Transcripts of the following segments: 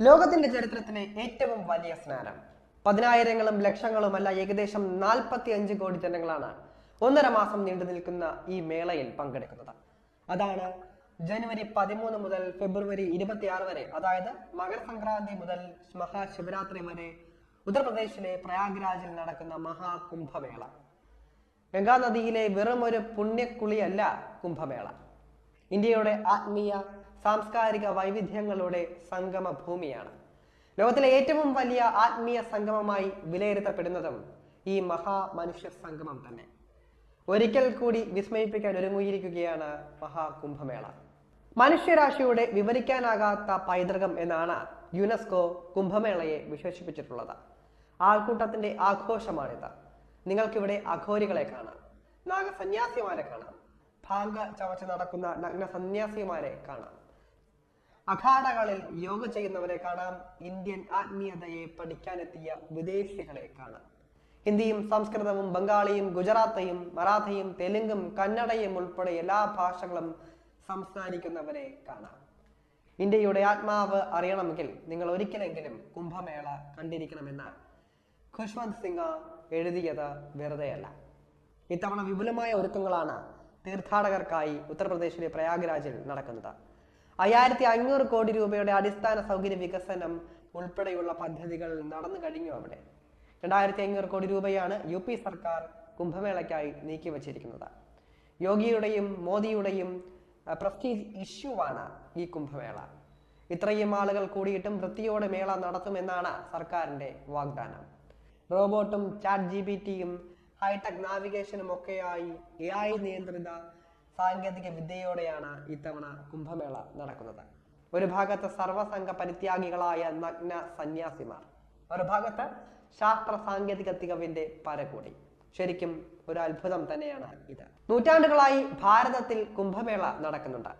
ലോകത്തിന്റെ ചരിത്രത്തിലെ ഏറ്റവും വലിയ സ്നാനം. പതിനായിരങ്ങളും ലക്ഷങ്ങളുമല്ല ഏകദേശം നാൽപ്പത്തി അഞ്ച് കോടി ജനങ്ങളാണ് ഒന്നര മാസം നീണ്ടു നിൽക്കുന്ന ഈ മേളയിൽ പങ്കെടുക്കുന്നത്. അതാണ് ജനുവരി പതിമൂന്ന് മുതൽ ഫെബ്രുവരി ഇരുപത്തിയാറ് വരെ അതായത് മകരസംക്രാന്തി മുതൽ മഹാശിവരാത്രി വരെ ഉത്തർപ്രദേശിലെ പ്രയാഗ്രാജിൽ നടക്കുന്ന മഹാകുംഭമേള. ഗംഗാനദിയിലെ വെറും ഒരു പുണ്യക്കുളിയല്ല കുംഭമേള. ഇന്ത്യയുടെ ആത്മീയ സാംസ്കാരിക വൈവിധ്യങ്ങളുടെ സംഗമ ഭൂമിയാണ് ലോകത്തിലെ ഏറ്റവും വലിയ ആത്മീയ സംഗമമായി വിലയിരുത്തപ്പെടുന്നതും ഈ മഹാമനുഷ്യ സംഗമം തന്നെ. ഒരിക്കൽ കൂടി വിസ്മയിപ്പിക്കാൻ ഒരുങ്ങിയിരിക്കുകയാണ് മഹാകുംഭമേള. മനുഷ്യരാശിയുടെ വിവരിക്കാനാകാത്ത പൈതൃകം എന്നാണ് യുനെസ്കോ കുംഭമേളയെ വിശേഷിപ്പിച്ചിട്ടുള്ളത്. ആൾക്കൂട്ടത്തിന്റെ ആഘോഷമാണിത്. നിങ്ങൾക്കിവിടെ അഘോരികളെ കാണാം. നാഗസന്യാസിമാരെ കാണാം. ഭാംഗ ചവച്ച് നടക്കുന്ന നഗ്ന സന്യാസിമാരെ കാണാം. അഖാഡകളിൽ യോഗ ചെയ്യുന്നവരെ കാണാം. ഇന്ത്യൻ ആത്മീയതയെ പഠിക്കാനെത്തിയ വിദേശികളെ കാണാം. ഹിന്ദിയും സംസ്കൃതവും ബംഗാളിയും ഗുജറാത്തയും മറാഠിയും തെലുങ്കും കന്നഡയും ഉൾപ്പെടെ എല്ലാ ഭാഷകളും സംസാരിക്കുന്നവരെ കാണാം. ഇന്ത്യയുടെ ആത്മാവ് അറിയണമെങ്കിൽ നിങ്ങൾ ഒരിക്കലെങ്കിലും കുംഭമേള കണ്ടിരിക്കണമെന്ന് ഖുഷ്വന്ത് സിംഗ് എഴുതിയത് വെറുതെയല്ല. ഇത്തവണ വിപുലമായ ഒരുക്കങ്ങളാണ് തീർത്ഥാടകർക്കായി ഉത്തർപ്രദേശിലെ പ്രയാഗ്രാജിൽ നടക്കുന്നത്. അയ്യായിരത്തി അഞ്ഞൂറ് കോടി രൂപയുടെ അടിസ്ഥാന സൗകര്യ വികസനം ഉൾപ്പെടെയുള്ള പദ്ധതികൾ നടന്നു കഴിഞ്ഞു അവിടെ. രണ്ടായിരത്തി അഞ്ഞൂറ് കോടി രൂപയാണ് യു പി സർക്കാർ കുംഭമേളയ്ക്കായി നീക്കിവച്ചിരിക്കുന്നത് യോഗിയുടെയും മോദിയുടെയും പ്രസ്റ്റീജ് ഇഷ്യൂ ആണ് ഈ കുംഭമേള. ഇത്രയും ആളുകൾ കൂടിയിട്ടും വൃത്തിയോടെ മേള നടത്തുമെന്നാണ് സർക്കാരിന്റെ വാഗ്ദാനം. റോബോട്ടും ചാറ്റ് ജി ബി ടിയും ഹൈടെക് നാവിഗേഷനും ഒക്കെയായി എ ഐ നിയന്ത്രിത സാങ്കേതിക വിദ്യയോടെയാണ് ഇത്തവണ കുംഭമേള നടക്കുന്നത്. ഒരു ഭാഗത്ത് സർവസംഘ പരിത്യാഗികളായ നഗ്ന സന്യാസിമാർ ഒരു ഭാഗത്ത് ശാസ്ത്ര സാങ്കേതിക തികവിന്റെ പരകൂടി. ശരിക്കും ഒരു അത്ഭുതം തന്നെയാണ് ഇത്. നൂറ്റാണ്ടുകളായി ഭാരതത്തിൽ കുംഭമേള നടക്കുന്നുണ്ട്.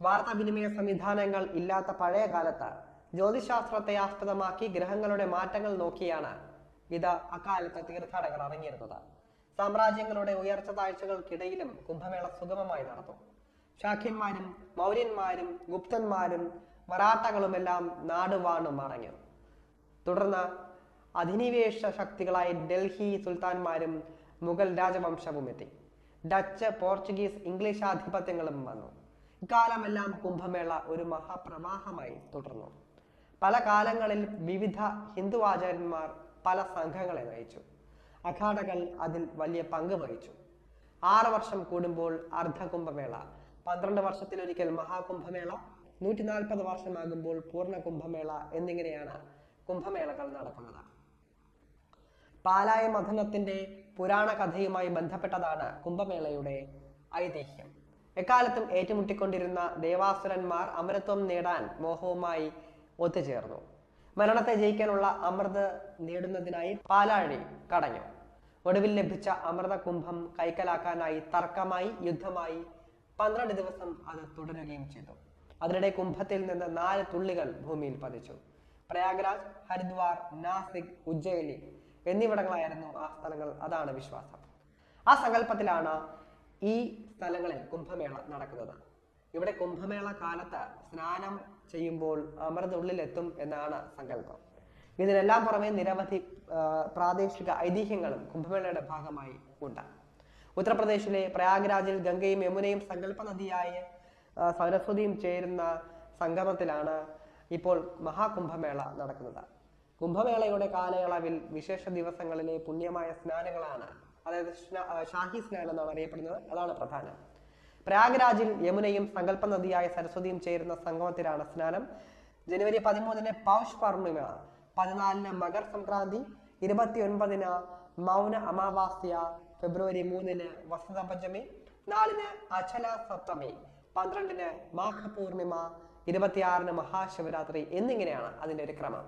വാർത്താവിനിമയ സംവിധാനങ്ങൾ ഇല്ലാത്ത പഴയ കാലത്ത് ജ്യോതിശാസ്ത്രത്തെ ആസ്പദമാക്കി ഗ്രഹങ്ങളുടെ മാറ്റങ്ങൾ നോക്കിയാണ് ഇത് അക്കാലത്ത് തീർത്ഥാടകർ ഇറങ്ങിയിരുന്നത്. സാമ്രാജ്യങ്ങളുടെ ഉയർച്ച താഴ്ചകൾക്കിടയിലും കുംഭമേള സുഗമമായി നടന്നു. ശാഖ്യന്മാരും മൗര്യന്മാരും ഗുപ്തന്മാരും മറാത്തകളുമെല്ലാം നാടുവാണു മറഞ്ഞു. തുടർന്ന് അധിനിവേശ ശക്തികളായ ഡൽഹി സുൽത്താൻമാരും മുഗൾ രാജവംശവും എത്തി. ഡച്ച് പോർച്ചുഗീസ് ഇംഗ്ലീഷ് ആധിപത്യങ്ങളും വന്നു. ഇക്കാലമെല്ലാം കുംഭമേള ഒരു മഹാപ്രവാഹമായി തുടർന്നു. പല കാലങ്ങളിൽ വിവിധ ഹിന്ദു ആചാര്യന്മാർ പല സംഘങ്ങളെ നയിച്ചു. അഖാഡകൾ അതിൽ വലിയ പങ്ക് വഹിച്ചു. ആറ് വർഷം കൂടുമ്പോൾ അർദ്ധകുംഭമേള. പന്ത്രണ്ട് വർഷത്തിലൊരിക്കൽ മഹാകുംഭമേള. നൂറ്റി നാൽപ്പത് വർഷമാകുമ്പോൾ പൂർണ കുംഭമേള എന്നിങ്ങനെയാണ് കുംഭമേളകൾ നടക്കുന്നത്. പാലായ മഥനത്തിന്റെ പുരാണ കഥയുമായി ബന്ധപ്പെട്ടതാണ് കുംഭമേളയുടെ ഐതിഹ്യം. എക്കാലത്തും ഏറ്റുമുട്ടിക്കൊണ്ടിരുന്ന ദേവാസുരന്മാർ അമരത്വം നേടാൻ മോഹവുമായി ഒത്തുചേർന്നു. മരണത്തെ ജയിക്കാനുള്ള അമൃത് നേടുന്നതിനായി പാലാഴി കടഞ്ഞു. ഒടുവിൽ ലഭിച്ച അമൃത കുംഭം കൈക്കലാക്കാനായി തർക്കമായി യുദ്ധമായി പന്ത്രണ്ട് ദിവസം അത് തുടരുകയും ചെയ്തു. അതിനിടെ കുംഭത്തിൽ നിന്ന് നാല് തുള്ളികൾ ഭൂമിയിൽ പതിച്ചു. പ്രയാഗ്രാജ് ഹരിദ്വാർ നാസിക് ഉജ്ജയിനി എന്നിവിടങ്ങളായിരുന്നു ആ സ്ഥലങ്ങൾ. അതാണ് വിശ്വാസം. ആ സങ്കല്പത്തിലാണ് ഈ സ്ഥലങ്ങളിൽ കുംഭമേള നടക്കുന്നത്. ഇവിടെ കുംഭമേള കാലത്ത് സ്നാനം ചെയ്യുമ്പോൾ അമൃത ഉള്ളിലെത്തും എന്നാണ് സങ്കല്പം. ഇതിനെല്ലാം പുറമെ നിരവധി പ്രാദേശിക ഐതിഹ്യങ്ങളും കുംഭമേളയുടെ ഭാഗമായി ഉണ്ട്. ഉത്തർപ്രദേശിലെ പ്രയാഗ്രാജിൽ ഗംഗയും യമുനയും സങ്കല്പ നദിയായ സരസ്വതിയും ചേരുന്ന സംഗമത്തിലാണ് ഇപ്പോൾ മഹാകുംഭമേള നടക്കുന്നത്. കുംഭമേളയുടെ കാലയളവിൽ വിശേഷ ദിവസങ്ങളിലെ പുണ്യമായ സ്നാനങ്ങളാണ് അതായത് ഷാഹി സ്നാനം എന്നാണ് അറിയപ്പെടുന്നത് അതാണ് പ്രധാനം. പ്രയാഗ്രാജിൽ യമുനയും സങ്കല്പ നദിയായ സരസ്വതിയും ചേരുന്ന സംഗമത്തിലാണ് സ്നാനം. ജനുവരി പതിമൂന്നിന് പൗഷ് പൗർണിമ പതിനാലിന് മകർ സംക്രാന്തി ഇരുപത്തിയൊൻപതിന് മൗന അമാവാസ്യ ഫെബ്രുവരി മൂന്നിന് വസന്ത പഞ്ചമി നാലിന് അചല സപ്തമി പന്ത്രണ്ടിന് മാഘപൂർണിമ ഇരുപത്തിയാറിന് മഹാശിവരാത്രി എന്നിങ്ങനെയാണ് അതിന്റെ ഒരു ക്രമം.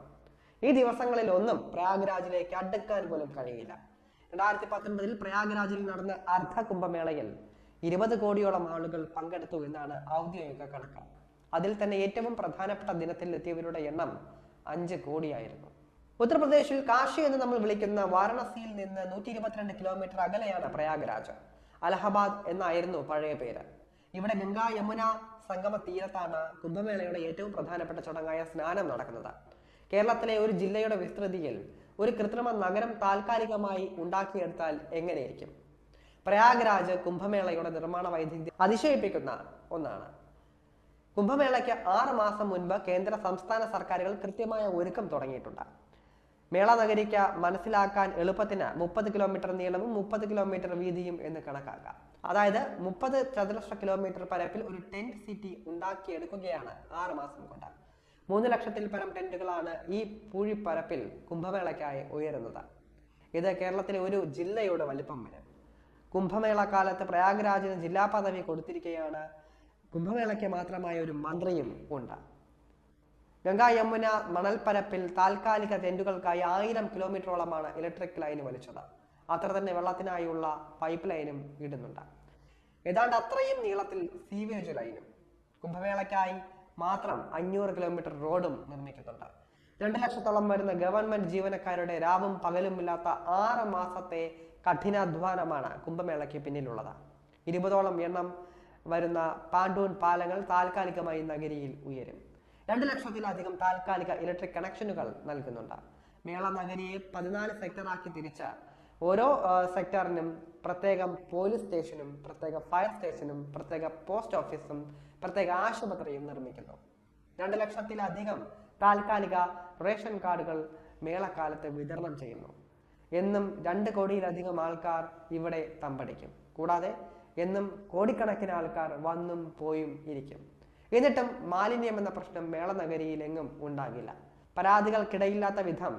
ഈ ദിവസങ്ങളിൽ ഒന്നും പ്രയാഗ്രാജിലേക്ക് അടുക്കാൻ പോലും കഴിയില്ല. രണ്ടായിരത്തി പത്തൊൻപതിൽ പ്രയാഗ്രാജിൽ നടന്ന അർദ്ധ കുംഭമേളയിൽ ഇരുപത് കോടിയോളം ആളുകൾ പങ്കെടുത്തു എന്നാണ് ഔദ്യോഗിക കണക്ക്. അതിൽ തന്നെ ഏറ്റവും പ്രധാനപ്പെട്ട ദിനത്തിൽ എത്തിയവരുടെ എണ്ണം അഞ്ച് കോടിയായിരുന്നു. ഉത്തർപ്രദേശിൽ കാശി എന്ന് നമ്മൾ വിളിക്കുന്ന വാരണസിയിൽ നിന്ന് നൂറ്റി ഇരുപത്തിരണ്ട് കിലോമീറ്റർ അകലെയാണ് പ്രയാഗ്രാജ്. അലഹബാദ് എന്നായിരുന്നു പഴയ പേര്. ഇവിടെ ഗംഗാ യമുന സംഗമ തീരത്താണ് കുംഭമേളയുടെ ഏറ്റവും പ്രധാനപ്പെട്ട ചടങ്ങായ സ്നാനം നടക്കുന്നത്. കേരളത്തിലെ ഒരു ജില്ലയുടെ വിസ്തൃതിയിൽ ഒരു കൃത്രിമ നഗരം താൽക്കാലികമായി ഉണ്ടാക്കിയെടുത്താൽ എങ്ങനെയിരിക്കും? പ്രയാഗ്രാജ് കുംഭമേളയുടെ നിർമ്മാണ വൈദഗ്ധ്യം അതിശയിപ്പിക്കുന്ന ഒന്നാണ്. കുംഭമേളയ്ക്ക് ആറ് മാസം മുൻപ് കേന്ദ്ര സംസ്ഥാന സർക്കാരുകൾ കൃത്യമായ ഒരുക്കം തുടങ്ങിയിട്ടുണ്ട്. മേള നഗരിക്ക് മനസ്സിലാക്കാൻ എളുപ്പത്തിന് മുപ്പത് കിലോമീറ്റർ നീളവും മുപ്പത് കിലോമീറ്റർ വീതിയും എന്ന് കണക്കാക്കാം. അതായത് മുപ്പത് ചതുരശ്ര കിലോമീറ്റർ പരപ്പിൽ ഒരു ടെന്റ് സിറ്റി ഉണ്ടാക്കിയെടുക്കുകയാണ് ആറ് മാസം കൊണ്ട്. മൂന്ന് ലക്ഷത്തിൽ പരം ടെന്റുകളാണ് ഈ പൂഴിപ്പരപ്പിൽ കുംഭമേളയ്ക്കായി ഉയരുന്നത്. ഇത് കേരളത്തിലെ ഒരു ജില്ലയുടെ വലിപ്പം വരും. കുംഭമേള കാലത്ത് പ്രയാഗ്രാജിന് ജില്ലാ പദവി കൊടുത്തിരിക്കുകയാണ് കുംഭമേളയ്ക്ക് മാത്രമായ ഒരു മന്ത്രിയും ഉണ്ട്. ഗംഗാ യമുന മണൽപ്പരപ്പിൽ താൽക്കാലിക ടെന്റുകൾക്കായി ആയിരം കിലോമീറ്ററോളമാണ് ഇലക്ട്രിക് ലൈൻ വലിച്ചത്. അത്ര തന്നെ വെള്ളത്തിനായുള്ള പൈപ്പ് ലൈനും ഇടുന്നുണ്ട്. ഏതാണ്ട് അത്രയും നീളത്തിൽ സീവേജ് ലൈനും കുംഭമേളയ്ക്കായി മാത്രം അഞ്ഞൂറ് കിലോമീറ്റർ റോഡും നിർമ്മിക്കുന്നുണ്ട്. രണ്ട് ലക്ഷത്തോളം വരുന്ന ഗവൺമെന്റ് ജീവനക്കാരുടെ രാവും പകലും ഇല്ലാത്ത ആറ് മാസത്തെ കഠിനാധ്വാനമാണ് കുംഭമേളയ്ക്ക് പിന്നിലുള്ളത്. ഇരുപതോളം എണ്ണം വരുന്ന പാണ്ടൂൺ പാലങ്ങൾ താൽക്കാലികമായി നഗരിയിൽ ഉയരും. രണ്ട് ലക്ഷത്തിലധികം താൽക്കാലിക ഇലക്ട്രിക് കണക്ഷനുകൾ നൽകുന്നുണ്ട്. മേള നഗരിയെ പതിനാല് സെക്ടറാക്കി തിരിച്ച് ഓരോ സെക്ടറിനും പ്രത്യേകം പോലീസ് സ്റ്റേഷനും പ്രത്യേക ഫയർ സ്റ്റേഷനും പ്രത്യേക പോസ്റ്റ് ഓഫീസും പ്രത്യേക ആശുപത്രിയും നിർമ്മിക്കുന്നു. രണ്ട് ലക്ഷത്തിലധികം താൽക്കാലിക റേഷൻ കാർഡുകൾ മേളക്കാലത്ത് വിതരണം ചെയ്യുന്നു. എന്നും രണ്ട് കോടിയിലധികം ആൾക്കാർ ഇവിടെ തമ്പടിക്കും. കൂടാതെ എന്നും കോടിക്കണക്കിന് ആൾക്കാർ വന്നും പോയും ഇരിക്കും. എന്നിട്ടും മാലിന്യം എന്ന പ്രശ്നം മേള നഗരിയിൽ എങ്ങും ഉണ്ടാകില്ല. പരാതികൾക്കിടയില്ലാത്ത വിധം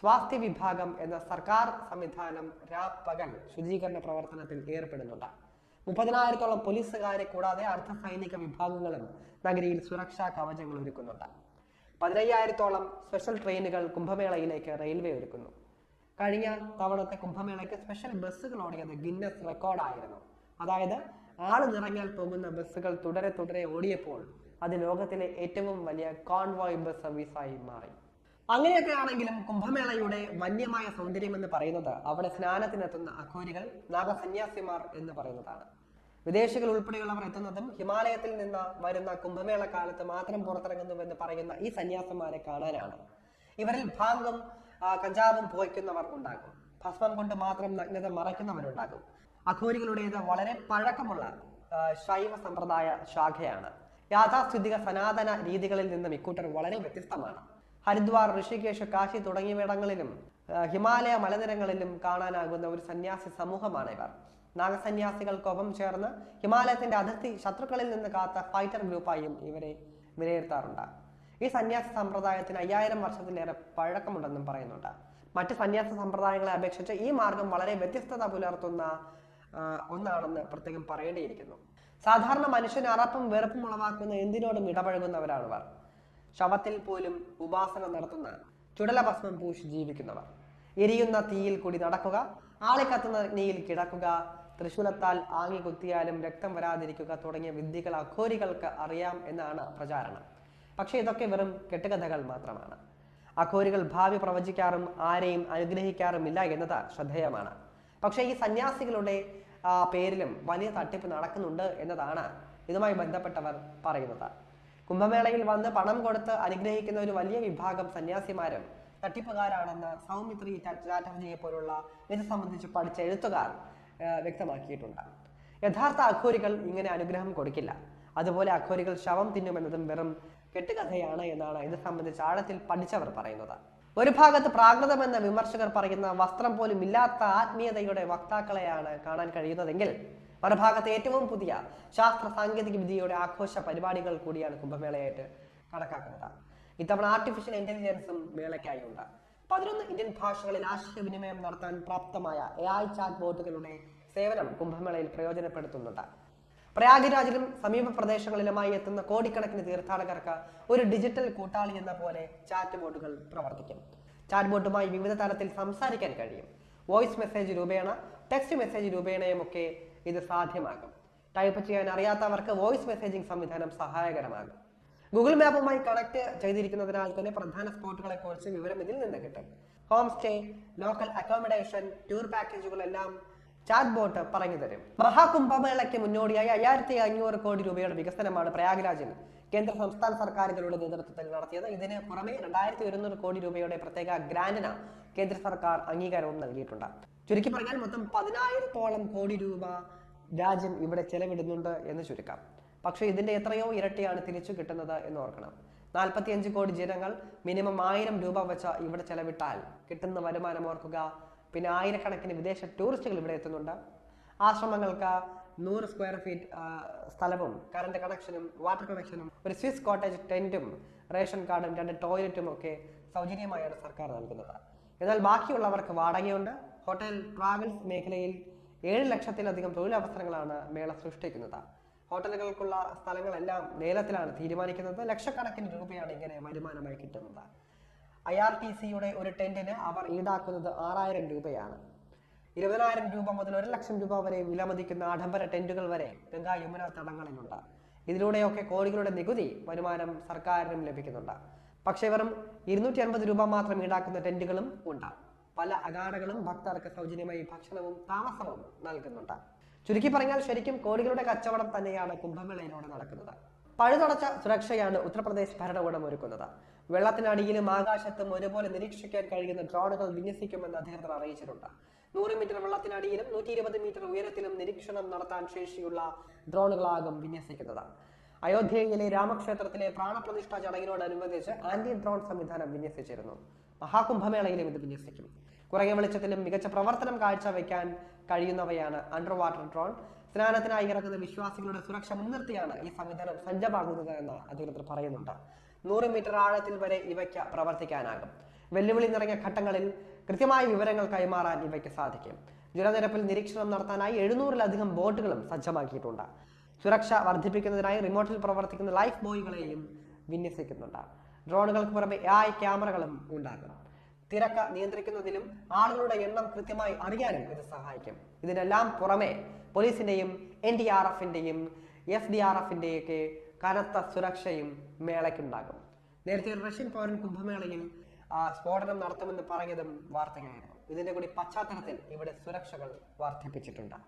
സ്വാസ്ഥ്യ വിഭാഗം എന്ന സർക്കാർ സംവിധാനം രാപ്പകൽ ശുചീകരണ പ്രവർത്തനത്തിൽ ഏർപ്പെടുന്നുണ്ട്. മുപ്പതിനായിരത്തോളം പോലീസുകാരെ കൂടാതെ അർദ്ധ സൈനിക വിഭാഗങ്ങളും നഗരിയിൽ സുരക്ഷാ കവചങ്ങൾ ഒരുക്കുന്നുണ്ട്. പതിനയ്യായിരത്തോളം സ്പെഷ്യൽ ട്രെയിനുകൾ കുംഭമേളയിലേക്ക് റെയിൽവേ ഒരുക്കുന്നു. കഴിഞ്ഞ തവണത്തെ കുംഭമേളയ്ക്ക് സ്പെഷ്യൽ ബസ്സുകൾ ഓടിയത് ഗിന്നസ് റെക്കോർഡായിരുന്നു അതായത് ആൾ നിറഞ്ഞാൽ പോകുന്ന ബസ്സുകൾ തുടരെ തുടരെ ഓടിയപ്പോൾ അത് ലോകത്തിലെ ഏറ്റവും വലിയ കോൺവോയ് ബസ് സർവീസായി മാറി. അങ്ങനെയൊക്കെ ആണെങ്കിലും കുംഭമേളയുടെ വന്യമായ സൗന്ദര്യം എന്ന് പറയുന്നത് അവിടെ സ്നാനത്തിനെത്തുന്ന അഘോരികൾ നാഗസന്യാസിമാർ എന്ന് പറയുന്നതാണ്. വിദേശികൾ ഉൾപ്പെടെയുള്ളവർ എത്തുന്നതും ഹിമാലയത്തിൽ നിന്ന് വരുന്ന കുംഭമേള കാലത്ത് മാത്രം പുറത്തിറങ്ങുന്നുവെന്ന് പറയുന്ന ഈ സന്യാസിമാരെ കാണാനാണ്. ഇവരിൽ ഭാഗം കഞ്ചാവും പുകയ്ക്കുന്നവർ ഉണ്ടാകും. ഭസ്മം കൊണ്ട് മാത്രം നഗ്നത മറയ്ക്കുന്നവരുണ്ടാകും. അഘോരികളുടേത് വളരെ പഴക്കമുള്ള ശൈവ സമ്പ്രദായ ശാഖയാണ്. യാഥാസ്ഥിതിക സനാതന രീതികളിൽ നിന്നും ഇക്കൂട്ടർ വളരെ വ്യത്യസ്തമാണ്. ഹരിദ്വാർ ഋഷികേശ് കാശി തുടങ്ങിയവിടങ്ങളിലും ഹിമാലയ മലനിരങ്ങളിലും കാണാനാകുന്ന ഒരു സന്യാസി സമൂഹമാണ് ഇവർ. നാഗസന്യാസികൾക്കൊപ്പം ചേർന്ന് ഹിമാലയത്തിന്റെ അതിർത്തി ശത്രുക്കളിൽ നിന്ന് കാത്ത ഫൈറ്റർ ഗ്രൂപ്പായും ഇവരെ വിലയിരുത്താറുണ്ട്. ഈ സന്യാസ സമ്പ്രദായത്തിന് അയ്യായിരം വർഷത്തിലേറെ പഴക്കമുണ്ടെന്നും പറയുന്നുണ്ട്. മറ്റ് സന്യാസ സമ്പ്രദായങ്ങളെ അപേക്ഷിച്ച് ഈ മാർഗം വളരെ വ്യത്യസ്തത പുലർത്തുന്ന ഒന്നാണെന്ന് പ്രത്യേകം പറയേണ്ടിയിരിക്കുന്നു. സാധാരണ മനുഷ്യന് അറപ്പും വെറുപ്പും ഉളവാക്കുന്ന എന്തിനോടും ഇടപഴകുന്നവരാണിവർ ശവത്തിൽ പോലും ഉപാസന നടത്തുന്ന ചുടലഭസ്മം പൂശി ജീവിക്കുന്നവർ. എരിയുന്ന തീയിൽ കൂടി നടക്കുക ആളെ കത്തുന്ന അഗ്നിയിൽ കിടക്കുക തൃശൂലത്താൽ ആങ്ങി കുത്തിയാലും രക്തം വരാതിരിക്കുക തുടങ്ങിയ വിദ്യകൾ അഘോരികൾക്ക് അറിയാം എന്നാണ് പ്രചാരണം. പക്ഷേ ഇതൊക്കെ വെറും കെട്ടുകഥകൾ മാത്രമാണ്. അഘോരികൾ ഭാവി പ്രവചിക്കാറും ആരെയും അനുഗ്രഹിക്കാറുമില്ല എന്നത് ശ്രദ്ധേയമാണ്. പക്ഷേ ഈ സന്യാസികളുടെ പേരിലും വലിയ തട്ടിപ്പ് നടക്കുന്നുണ്ട് എന്നതാണ് ഇതുമായി ബന്ധപ്പെട്ടവർ പറയുന്നത്. കുംഭമേളയിൽ വന്ന് പണം കൊടുത്ത് അനുഗ്രഹിക്കുന്ന ഒരു വലിയ വിഭാഗം സന്യാസിമാരും തട്ടിപ്പുകാരാണെന്ന് സൗമിത്രി ചാറ്റർജിയെ പോലുള്ള ഇത് സംബന്ധിച്ച് പഠിച്ച എഴുത്തുകാർ വ്യക്തമാക്കിയിട്ടുണ്ട്. യഥാർത്ഥ അഘോരികൾ ഇങ്ങനെ അനുഗ്രഹം കൊടുക്കില്ല. അതുപോലെ അഘോരികൾ ശവം തിന്നുമെന്നതും വെറും കെട്ടുകഥയാണ് എന്നാണ് ഇത് സംബന്ധിച്ച് ആഴത്തിൽ പഠിച്ചവർ പറയുന്നത്. ഒരു ഭാഗത്ത് പ്രാകൃതമെന്ന വിമർശകർ പറയുന്ന വസ്ത്രം പോലും ഇല്ലാത്ത ആത്മീയതയുടെ വക്താക്കളെയാണ് കാണാൻ കഴിയുന്നതെങ്കിൽ മറുഭാഗത്ത് ഏറ്റവും പുതിയ ശാസ്ത്ര സാങ്കേതിക വിദ്യയുടെ ആഘോഷ പരിപാടികൾ കൂടിയാണ് കുംഭമേളയായിട്ട് കണക്കാക്കുന്നത്. ഇത്തവണ ആർട്ടിഫിഷ്യൽ ഇന്റലിജൻസും മേളയ്ക്കായി ഉണ്ട് പതിനൊന്ന് ഇന്ത്യൻ ഭാഷകളിൽ ആശയവിനിമയം നടത്താൻ പ്രാപ്തമായ എ ഐ ചാറ്റ് ബോട്ടുകളുടെ സേവനം കുംഭമേളയിൽ പ്രയോജനപ്പെടുത്തുന്നുണ്ട്. പ്രയാഗ്രാജിലും സമീപ പ്രദേശങ്ങളിലുമായി എത്തുന്ന കോടിക്കണക്കിന് തീർത്ഥാടകർക്ക് ഒരു ഡിജിറ്റൽ കൂട്ടാളി എന്ന പോലെ ചാറ്റ് ബോട്ടുകൾ പ്രവർത്തിക്കും. ചാറ്റ് ബോട്ടുമായി വിവിധ തലത്തിൽ സംസാരിക്കാൻ കഴിയും. വോയിസ് മെസ്സേജ് രൂപേണ ടെക്സ്റ്റ് മെസ്സേജ് രൂപേണയും ഒക്കെ ഇത് സാധ്യമാകും. ടൈപ്പ് ചെയ്യാൻ അറിയാത്തവർക്ക് വോയിസ് മെസ്സേജിംഗ് സംവിധാനം സഹായകരമാകും. ഗൂഗിൾ മാപ്പുമായി കണക്ട് ചെയ്തിരിക്കുന്നതിനാൽ തന്നെ പ്രധാന സ്പോട്ടുകളെ കുറിച്ച് വിവരം ഇതിൽ നിന്ന് കിട്ടും. Home stay local accommodation tour പാക്കേജുകളെല്ലാം chat bot പറഞ്ഞു തരും. മഹാകുംഭമേളയ്ക്ക് മുന്നോടിയായി അയ്യായിരത്തി അഞ്ഞൂറ് കോടി രൂപയുടെ വികസനമാണ് പ്രയാഗ്രാജിൽ കേന്ദ്ര സംസ്ഥാന സർക്കാരുകളുടെ നേതൃത്വത്തിൽ നടത്തിയത്. ഇതിന് പുറമെ രണ്ടായിരത്തി ഒരുന്നൂറ് കോടി രൂപയുടെ പ്രത്യേക ഗ്രാന്റിന് കേന്ദ്ര സർക്കാർ അംഗീകാരവും നൽകിയിട്ടുണ്ട്. ചുരുക്കി പറഞ്ഞാൽ മൊത്തം പതിനായിരത്തോളം കോടി രൂപ രാജ്യം ഇവിടെ ചെലവിടുന്നുണ്ട് എന്ന് ചുരുക്കാം. പക്ഷേ ഇതിന്റെ എത്രയോ ഇരട്ടിയാണ് തിരിച്ചു കിട്ടുന്നത് എന്ന് ഓർക്കണം. നാൽപ്പത്തിയഞ്ച് കോടി ജനങ്ങൾ മിനിമം ആയിരം രൂപ വെച്ച് ഇവിടെ ചെലവിട്ടാൽ കിട്ടുന്ന വരുമാനം ഓർക്കുക. പിന്നെ ആയിരക്കണക്കിന് വിദേശ ടൂറിസ്റ്റുകൾ ഇവിടെ എത്തുന്നുണ്ട്. ആശ്രമങ്ങൾക്ക് നൂറ് സ്ക്വയർ ഫീറ്റ് സ്ഥലവും കറണ്ട് കണക്ഷനും വാട്ടർ കണക്ഷനും ഒരു സ്വിസ് കോട്ടേജ് ടെന്റും റേഷൻ കാർഡും രണ്ട് ടോയ്ലറ്റും ഒക്കെ സൗജന്യമായാണ് സർക്കാർ നൽകുന്നത്. എന്നാൽ ബാക്കിയുള്ളവർക്ക് വാടകയുണ്ട്. ഹോട്ടൽ ട്രാവൽസ് മേഖലയിൽ ഏഴ് ലക്ഷത്തിലധികം തൊഴിലവസരങ്ങളാണ് മേള സൃഷ്ടിക്കുന്നത്. ഹോട്ടലുകൾക്കുള്ള സ്ഥലങ്ങളെല്ലാം ലേലത്തിലാണ് തീരുമാനിക്കുന്നത്. ലക്ഷക്കണക്കിന് രൂപയാണ് ഇങ്ങനെ വരുമാനമായി കിട്ടുന്നത്. ഐ ആർ ടി സിയുടെ ഒരു ടെന്റിന് അവർ ഈടാക്കുന്നത് ആറായിരം രൂപയാണ്. ഇരുപതിനായിരം രൂപ മുതൽ ഒരു ലക്ഷം രൂപ വരെ വിലമതിക്കുന്ന ആഡംബര ടെന്റുകൾ വരെ ഗംഗാ യമുന തടങ്ങളിലുണ്ട്. ഇതിലൂടെയൊക്കെ കോടികളുടെ നികുതി വരുമാനം സർക്കാരിനും ലഭിക്കുന്നുണ്ട്. പക്ഷേ വെറും ഇരുന്നൂറ്റി അൻപത് രൂപ മാത്രം ഈടാക്കുന്ന ടെന്റുകളും ഉണ്ട്. പല അഗാഡകളും ഭക്തർക്ക് സൗജന്യമായി ഭക്ഷണവും താമസവും നൽകുന്നുണ്ട്. ചുരുക്കി പറഞ്ഞാൽ ശരിക്കും കോടികളുടെ കച്ചവടം തന്നെയാണ് കുംഭമേളയിലൂടെ നടക്കുന്നത്. പഴുതടച്ച സുരക്ഷയാണ് ഉത്തർപ്രദേശ് ഭരണകൂടം ഒരുക്കുന്നത്. വെള്ളത്തിനടിയിലും ആകാശത്തും ഒരുപോലെ നിരീക്ഷിക്കാൻ കഴിയുന്ന ഡ്രോണുകൾ വിന്യസിക്കുമെന്ന് അധികൃതർ അറിയിച്ചിട്ടുണ്ട്. നൂറ് മീറ്റർ വെള്ളത്തിനടിയിലും നൂറ്റി ഇരുപത് മീറ്റർ ഉയരത്തിലും നിരീക്ഷണം നടത്താൻ ശേഷിയുള്ള ഡ്രോണുകളാകും വിന്യസിക്കുന്നത്. അയോധ്യയിലെ രാമക്ഷേത്രത്തിലെ പ്രാണപ്രതിഷ്ഠാ ചടങ്ങിനോടനുബന്ധിച്ച് ആന്റി ഡ്രോൺ സംവിധാനം വിന്യസിച്ചിരുന്നു. മഹാകുംഭമേളയിലും ഇത് വിന്യസിക്കും. കുറഞ്ഞ വെളിച്ചത്തിലും മികച്ച പ്രവർത്തനം കാഴ്ചവെക്കാൻ കഴിയുന്നവയാണ് അണ്ടർ വാട്ടർ ഡ്രോൺ. സ്നാനത്തിനായി ഇറങ്ങുന്ന വിശ്വാസികളുടെ സുരക്ഷ മുൻനിർത്തിയാണ് ഈ സംവിധാനം സജ്ജമാകുന്നത് എന്ന് അധികൃതർ പറയുന്നുണ്ട്. നൂറ് മീറ്റർ ആഴത്തിൽ വരെ ഇവയ്ക്ക് പ്രവർത്തിക്കാനാകും. വെല്ലുവിളി നിറഞ്ഞ ഘട്ടങ്ങളിൽ കൃത്യമായ വിവരങ്ങൾ കൈമാറാൻ ഇവയ്ക്ക് സാധിക്കും. ജലനിരപ്പിൽ നിരീക്ഷണം നടത്താനായി എഴുന്നൂറിലധികം ബോട്ടുകളും സജ്ജമാക്കിയിട്ടുണ്ട്. സുരക്ഷ വർദ്ധിപ്പിക്കുന്നതിനായി റിമോട്ടിൽ പ്രവർത്തിക്കുന്ന ലൈഫ് ബോയികളെയും വിന്യസിക്കുന്നുണ്ട്. ഡ്രോണുകൾക്ക് പുറമെ എ ക്യാമറകളും ഉണ്ടാകും. തിരക്ക് നിയന്ത്രിക്കുന്നതിലും ആളുകളുടെ എണ്ണം കൃത്യമായി അറിയാനും ഇത് സഹായിക്കും. ഇതിനെല്ലാം പുറമെ പോലീസിന്റെയും എൻ ഡി ആർ എഫിന്റെയും എഫ് ഡി ആർ എഫിന്റെയൊക്കെ കനത്ത സുരക്ഷയും മേളയ്ക്കുണ്ടാകും. നേരത്തെ റഷ്യൻ പൗരൻ കുംഭമേളയിൽ സ്ഫോടനം നടത്തുമെന്ന് പറഞ്ഞതും വാർത്തകളായിരുന്നു ഇതിന്റെ കൂടി പശ്ചാത്തലത്തിൽ ഇവിടെ സുരക്ഷകൾ വർദ്ധിപ്പിച്ചിട്ടുണ്ട്.